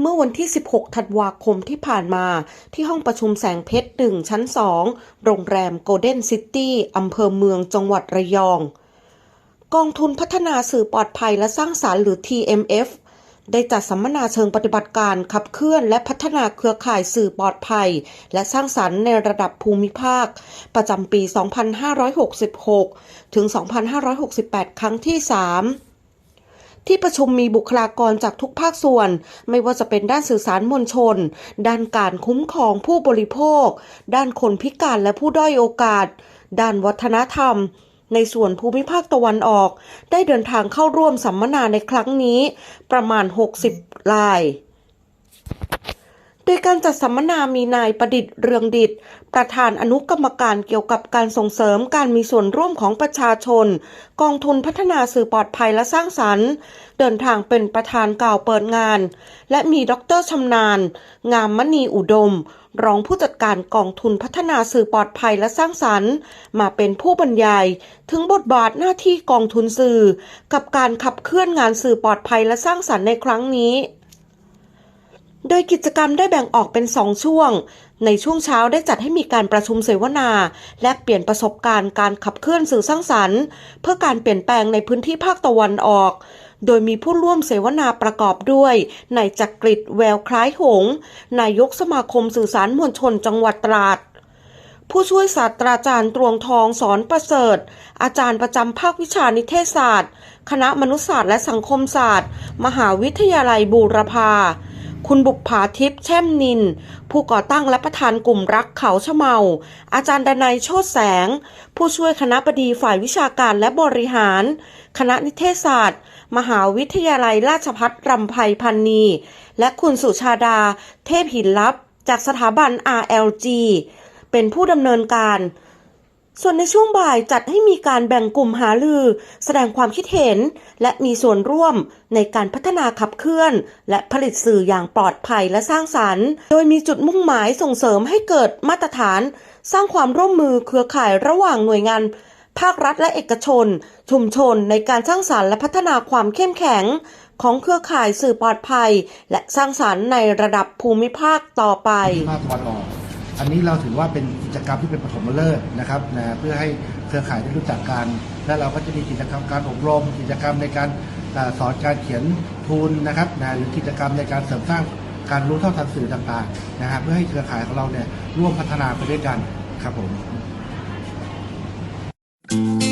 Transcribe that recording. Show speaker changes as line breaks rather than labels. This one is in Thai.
เมื่อวันที่ 16 ธันวาคมที่ผ่านมา ที่ห้องประชุมแสงเพชรหนึ่งชั้น2โรงแรมโกลเด้นซิตี้อำเภอเมืองจังหวัดระยอง กองทุนพัฒนาสื่อปลอดภัยและสร้างสารรค์หรือ TMF ได้จัดสัมมนาเชิงปฏิบัติการขับเคลื่อนและพัฒนาเครือข่ายสื่อปลอดภัย และสร้างสรรค์ในระดับภูมิภาค ประจำปี 2566 ถึง 2568 ครั้งที่ 3 ที่ประชุมมีบุคลากรจากทุกภาคส่วน ไม่ว่าจะเป็นด้านสื่อสารมวลชน ด้านการคุ้มครองผู้บริโภค ด้านคนพิการและผู้ด้อยโอกาส ด้านวัฒนธรรมในส่วนภูมิภาคตะวันออก ได้เดินทางเข้าร่วมสัมมนาในครั้งนี้ ประมาณ 60ราย โดยการจัดสัมมนามีนายประดิษฐ์เรืองดิตประธานอนุกรรมการเกี่ยวกับการส่งเสริมการมีส่วนร่วมของประชาชน กองทุนพัฒนาสื่อปลอดภัยและสร้างสรรค์ เดินทางเป็นประธานกล่าวเปิดงาน และมีดรชำนาญ งามมณีอุดม รองผู้จัดการกองทุนพัฒนาสื่อปลอดภัยและสร้างสรรค์ มาเป็นผู้บรรยาย ถึงบทบาทหน้าที่กองทุนสื่อ กับการขับเคลื่อนงานสื่อปลอดภัยและสร้างสรรค์ในครั้งนี้ โดยกิจกรรมได้แบ่งออกเป็น2ช่วง ในช่วงเช้าได้จัดให้มีการประชุมเสวนา และเปลี่ยนประสบการณ์การขับเคลื่อนสื่อสร้างสรรค์ เพื่อการเปลี่ยนแปลงในพื้นที่ภาคตะวันออก โดยมีผู้ร่วมเสวนาประกอบด้วยนายจักริดแววคล้ายหงส์นายกสมาคมสื่อสารมวลชนจังหวัดตราดผู้ช่วยศาสตราจารย์ตรวงทองสอนประเสริฐ อาจารย์ประจำภาควิชานิเทศศาสตร์ คณะมนุษยศาสตร์และสังคมศาสตร์ มหาวิทยาลัยบูรพา คุณบุกผาทิพย์แช่มนิน ผู้ก่อตั้งและประธานกลุ่มรักเขาชะเมา อาจารย์ดนัยโชตแสง ผู้ช่วยคณะบดีฝ่ายวิชาการและบริหาร คณะนิเทศศาสตร์ มหาวิทยาลัยราชภัฏรำไพพันนี และคุณสุชาดา เทพหินลับ จากสถาบัน RLG เป็นผู้ดำเนินการ ส่วนในช่วงบ่ายจัดให้มีการแบ่งกลุ่มหาลือ แสดงความคิดเห็น และมีส่วนร่วมในการพัฒนาขับเคลื่อน และผลิตสื่ออย่างปลอดภัยและสร้างสรรค์ โดยมีจุดมุ่งหมายส่งเสริมให้เกิดมาตรฐาน สร้างความร่วมมือเครือข่ายระหว่างหน่วยงาน ภาครัฐและเอกชน ชุมชนในการสร้างสรรค์และพัฒนาความเข้มแข็ง ของเครือข่ายสื่อปลอดภัย และสร้างสรรค์ในระดับภูมิภาคต่อไป
ภาคตะวันออก อันนี้เราถือว่าเป็นกิจกรรมที่เป็นปฐมฤกษ์นะครับนะเพื่อให้เครือข่ายได้รู้จักกัน และเราก็จะมีกิจกรรมการอบรม กิจกรรมในการสอนการเขียนทูลนะครับนะหรือกิจกรรมในการเสริมสร้างการรู้เท่าทันสื่อต่างๆนะฮะเพื่อให้เครือข่ายของเราเนี่ยร่วมพัฒนาไปด้วยกันครับผม thank you